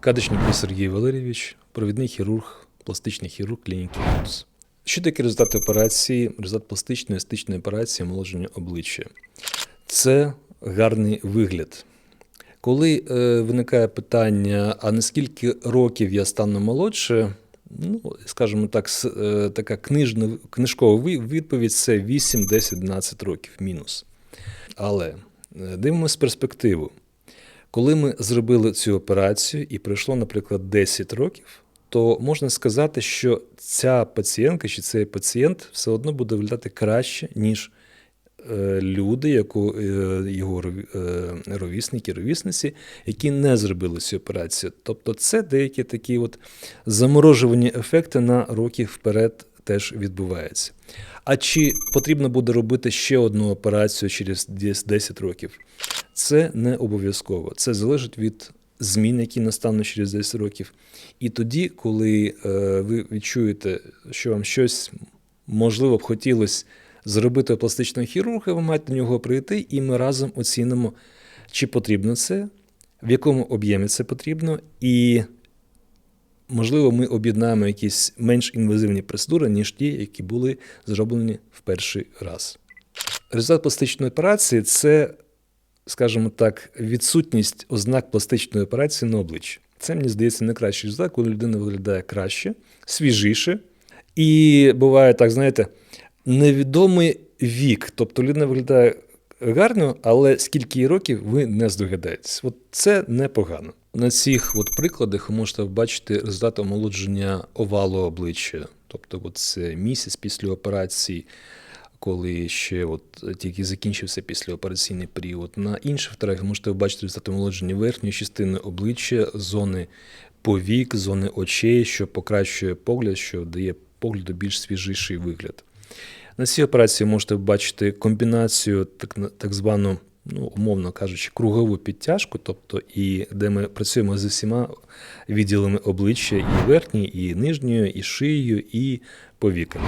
Кадочник Сергій Валерійович, провідний хірург, пластичний хірург клініки ВУЗ. Що таке результати операції, результат пластичної естетичної операції омоложення обличчя? Це гарний вигляд. Коли е, виникає питання, а наскільки років я стану молодше, ну, скажімо так, е, така книжна, книжкова відповідь це 8, 10, 12 років мінус. Але е, дивимося перспективу. Коли ми зробили цю операцію і пройшло, наприклад, 10 років, то можна сказати, що ця пацієнтка чи цей пацієнт все одно буде виглядати краще, ніж е, люди, яку, е, його е, ровісники, ровісниці, які не зробили цю операцію. Тобто це деякі такі от заморожувані ефекти на роки вперед теж відбуваються. А чи потрібно буде робити ще одну операцію через 10 років? Це не обов'язково. Це залежить від змін, які настануть через 10 років. І тоді, коли е, ви відчуєте, що вам щось можливо б хотілося зробити пластичного хірурга, ви маєте до нього прийти, і ми разом оцінимо, чи потрібно це, в якому об'ємі це потрібно, і можливо, ми об'єднаємо якісь менш інвазивні процедури, ніж ті, які були зроблені в перший раз. Результат пластичної операції це, скажімо так, відсутність ознак пластичної операції на обличчі. Це, мені здається, найкращий результат, коли людина виглядає краще, свіжіше. І буває так, знаєте, невідомий вік. Тобто людина виглядає гарно, але скільки їй років ви не здогадаєтесь. От це непогано. На цих от прикладах ви можете бачити результат омолодження овалу обличчя. Тобто, от це місяць після операції, коли ще от тільки закінчився післяопераційний період. На інших фотографіях можете бачити результат омолодження верхньої частини обличчя, зони повік, зони очей, що покращує погляд, що дає погляду більш свіжіший вигляд. На цій операції можете бачити комбінацію, так, так звану, ну, умовно кажучи, кругову підтяжку, тобто і де ми працюємо з усіма відділами обличчя, і верхньої, і нижньої, і шиєю, і повіками.